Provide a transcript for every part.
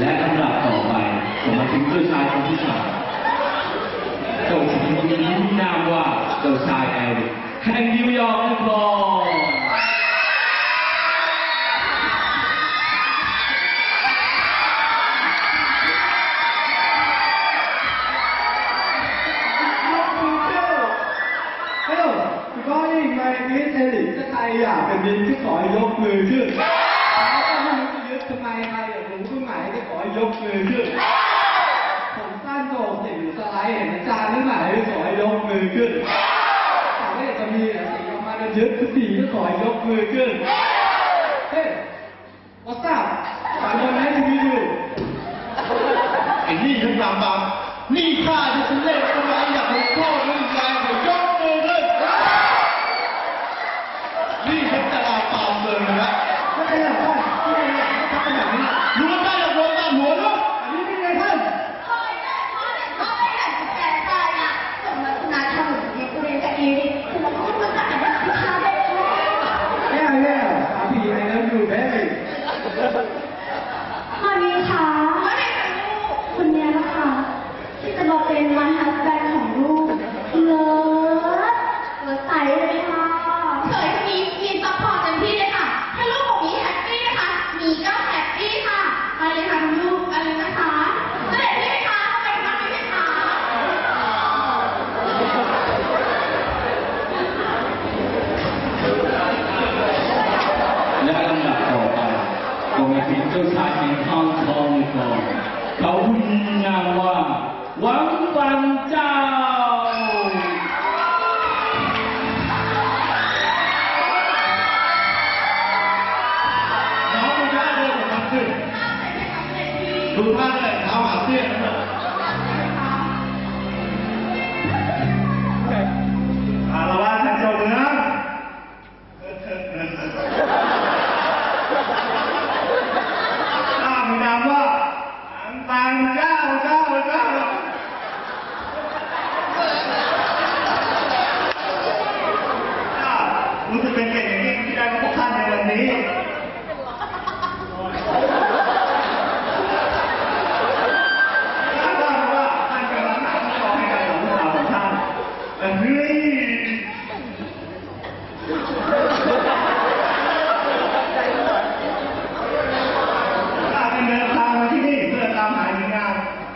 และลำดับต่อไปผมมาถึงเจ้าชายคนที่สามเจ้าชายคนนี้มีนามว่าเจ้าชายแอริกแห่งนิวยอร์กนคร Hello, good morning. My name is Eric. ถ้าใครอยากเป็นมิตรก็ขอให้ยกมือขึ้นถ้าไม่รู้จะยึดทำไมใคร ยกมือขึ้น ผมสั้นโตเห็นสไลด์เห็นอาจารย์ที่ไหมายขอให้ยกมือขึ้นแต่ถ้าอยากจะมีแต่สิ่งออกมาเยอะทุกทีก็ขอให้ยกมือขึ้น เฮ้ย what's up สามคนนั้นจะมีอยู่ไอ้นี่ทั้งสามบาทนี่ข้าที่ฉันเล่นยากให้พ่อเรื่องแรงเดี๋ยวยกมือขึ้นนี่ฉันจะลาตามเลยนะ ไม่ใช่หรอกท่านไม่ใช่หรอกท่านเป็นแบบนี้ รู้ว่าได้จะโดนตามหัวลูก อันนี้เป็นไงท่าน Yeah, yeah. Happy, I love you, baby. มาดีค่ะคนเนี้ยนะคะ ที่จะมาเป็นมาฮัสแบนของลูกเลิศเลิศใสเลยค่ะ เคยมีมีซัพพอร์ตเต็มที่เลยค่ะ ถ้าลูกของมีแฮปปี้นะคะ มีก็แฮปปี้ค่ะไปเลยค่ะคุณลูกไปเลยนะคะเสด็จพี่ไหมคะไปทำไหมคะ และลำดับ ต่อไปก็มาถึงเจ้าชายแห่งทองทองก่อนเขาหุ่นามว่าหวังปันเจ้า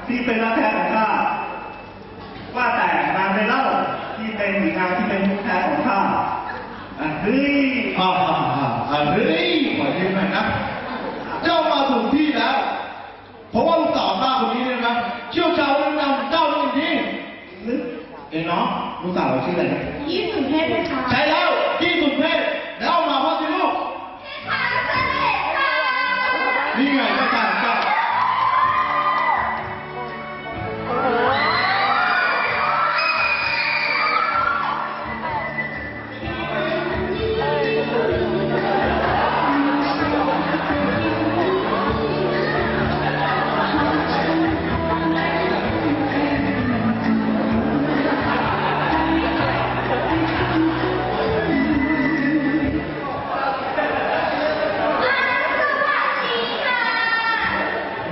ที่เป็นรักแท้ของข้าว่าแต่นางเป็นเล่าที่เป็นหญิงงามที่เป็นมุกแท้ของข้าอะเฮ้ยอ่าอ่าอ่าอ่าเฮ้ยขอยืมหน่อยนะเจ้ามาถูกที่แล้วเพราะว่าลูกสาวข้าคนนี้เนี่ยนะเชี่ยวชาญเรื่องนำเจ้าจริงๆนึกเอ้น้องลูกสาวเราชื่ออะไรนะยี่สุเทพเลยค่ะใช่แล้วที่สุดเพ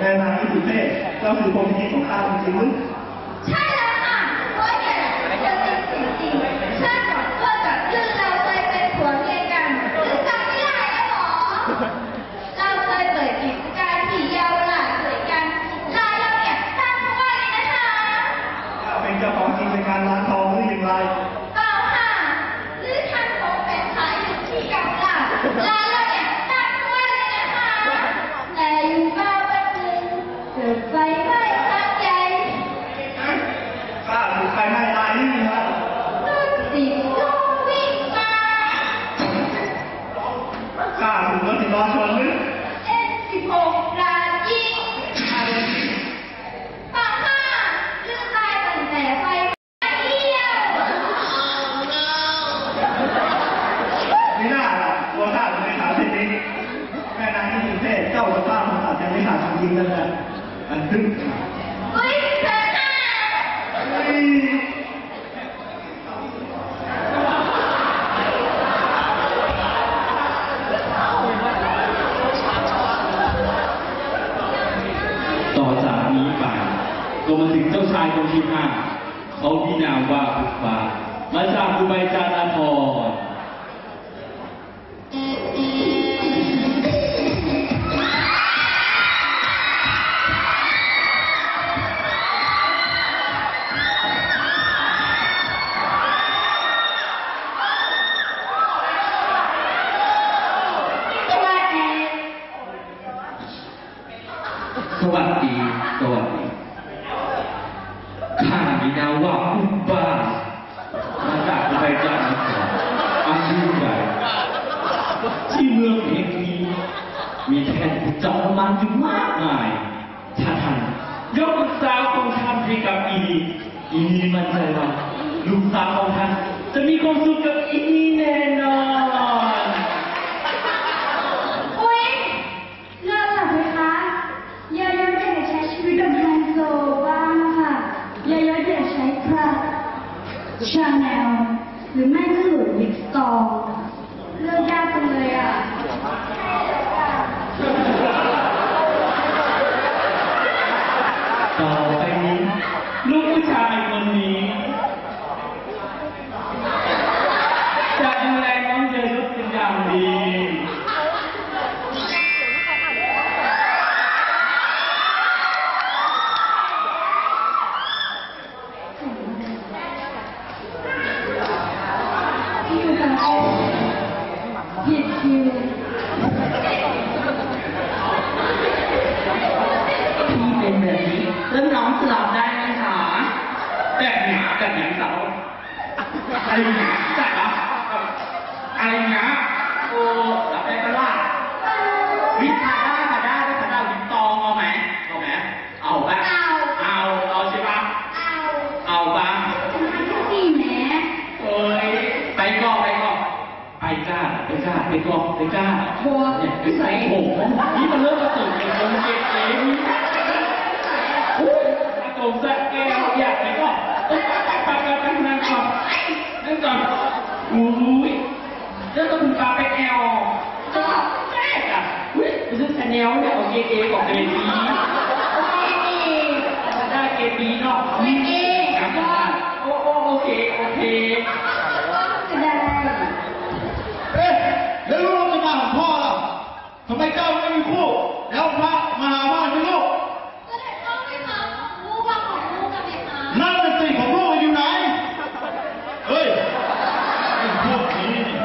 แม่นางที่สุดเต้เราคือพรหมลิขิตของข้าจริงๆหรือใช่าถูกรถสิบล้อชนหรือ เอ็นสิบหกรายิง ข้าโดนยิง ปากค่ะลืมตายตั้งแต่ไฟไหม้เที่ยว ไม่น่าล่ะตัวข้าถึงได้ขาวเช่นนี้แม่นางที่สุดเพศเจ้ากับข้าคงอาจจะไม่ขาดจริงๆนั่นแหละอันทึ่ง เฮ้ยเธอหน้า เฮ้ย ต่อจากนี้ไปก็มาถึงเจ้าชายคนที่ห้าเขามีนามว่าบุปผา มาจากอุบายจารพร สวัสดี สวัสดี สวัสดี ข้ามีนามว่าอุบาสมาจากอุบายจารพรอันยิ่งใหญ่ที่เมืองแห่งนี้ มีแท่นขุดเจาะน้ำมันอยู่มากมายถ้าท่านยกลูกสาวของท่านให้กับอีนีอีนีมันใจว่าลูกสาวของท่านจะมีความสุขกับอีนีแน่นอนอุ้ยเลิกหลับไหมคะยายอยากจะใช้ชีวิตแบบไฮโซบ้างค่ะยายอยากจะใช้พระชาแนลหรือไม่ก็หลุยส์วิกตองเลือกยากจังเลยอะ ต่อไปนี้ลูกผู้ชายคนนี้ จะดูแลน้องเยรุตเป็นอย่างดี ที่อยู่กับโอผิดคิว พี่เป็นแบบนี้แล้วน้องจะรับได้ไหมคะ แบบเนี้ยแบบเนี้ยเราอะไรเนี้ยจัดเหรออะไรเนี้ยโอ้รับได้ปะล่ะวิชาได้ค่ะได้ได้ค่ะได้วิตองเอาไหมเอาไหมเอาปะเอาเอาเอาใช่ปะเอาเอาปะทำไมถึงสี่แหมเอ้ยไปก่อนไปก่อนไปกล้าไปกล้าไปก่อนไปกล้าบัวเนี่ยไปใส่ผมนี่มันเริ่มกระตุกเป็นคนเก็บเองอุ้ยกระตุกแซ่แก้วอยากไปก่อนไปไปไปไปไปนั่ง ก่อนนั่งก่อนอุ้ยแล้วก็คุณปาไปแอลก็แซ่อะอุ้ยไปซื้อชาแนวเนี่ยของเอเอของเอบีได้เอบีเนาะ เอเอ ครับโอ้โอ้โอเคโอเค ก็ได้ เอ๊ะแล้วลูกจะมาของพ่อล่ะทำไมเจ้าไม่มีคู่ แล้วพระมาหาบ้านไม่ลูก เสด็จพ่อไม่มาลูกว่าของลูกกับไหมคะ นั่นเป็นสิ่งของลูกอยู่ไหน เฮ้ยไอ้พวกนี้นี่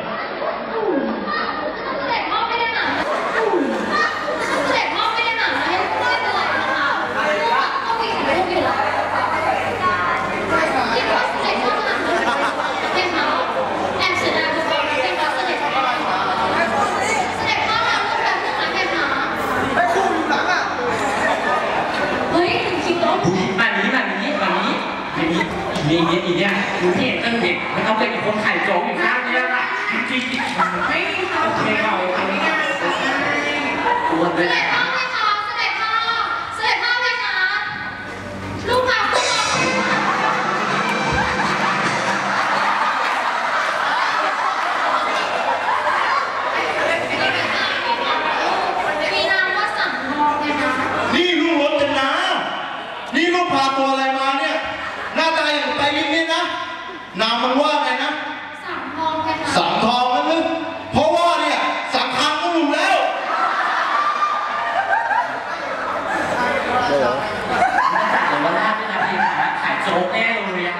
เสด็จพ่อไม่ได้หาเสด็จพ่อไม่ได้หาไม่ไม่เป็นไรนะคะลูกอะก็มีของลูกอยู่แล้วคิดว่าเสด็จพ่อหาเงินเป็นคะแอบเสียดายทุกคนเป็นคะเสด็จพ่อเสด็จพ่อหาลูกแบบนึงนะเป็นคะไอ้คู่อยู่หลังอะเฮ้ยถึงคิวแล้ว แบบนี้แบบนี้แบบนี้แบบ นี้อีเนี่ยอีเนี่ยดูที่เห็นตั้งเด็กมันเอาไปกับคนไข่โจ๊กอยู่ข้างเนี่ยล่ะจริงจริงไม่โอเคเอาโอเคปวดเสเลย ด็จพ่อไหมคะเสด็จพ่อเสด็จพ่อไหมคะลูกพาขึ้นมามีนามว่าสังทองไหมคะ นี่ลูกรถจะนานี่ลูกพาตัวอะไรมาเนี่ย หน้าตาอย่างไปยิ้มนี่นะ นามมันว่าไงนะ สังทองไหมคะ สังทองนั่นนึกเพราะว่าเนี่ย สังคังก็หนุ่มแล้ว แต่ว่าหน้าไม่นาทีนะไข่โจ๊กแน่เลยอะ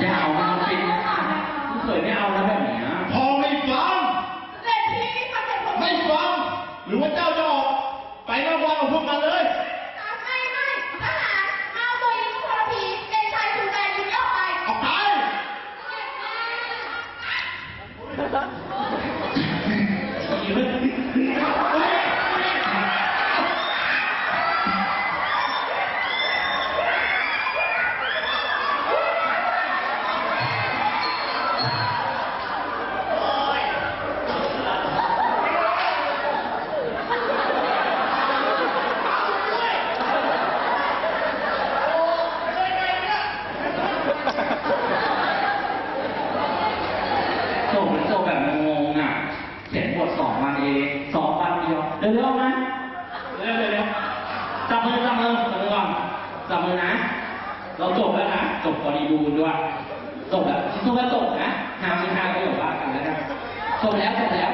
อย่าเอามันเป็นคุณเคยไม่เอาแล้วแบบเนี้ย พอไม่ฟัง เด็กพี่มันเป็นผม ไม่ฟัง หรือว่าเจ้าจะออก ไปนอกวังกับพวกมันเลย ไม่ไม่ทหารเอาตัวยิงทรพีเดชายคุณแดนยิงออกไป ออกไป ส่งเป็นส่งแบบงงๆอะ เขียนบ เร็วๆนะเร็วๆเร็วๆจับมือจับมือจับมือก่อนจับมือนะ เราจบแล้วนะจบบริบูรณ์ด้วยจบแล้วที่ทุกคนจบนะห้ามมีห้ามประโยชน์ว่ากันแล้วนะจบแล้วจบแล้ว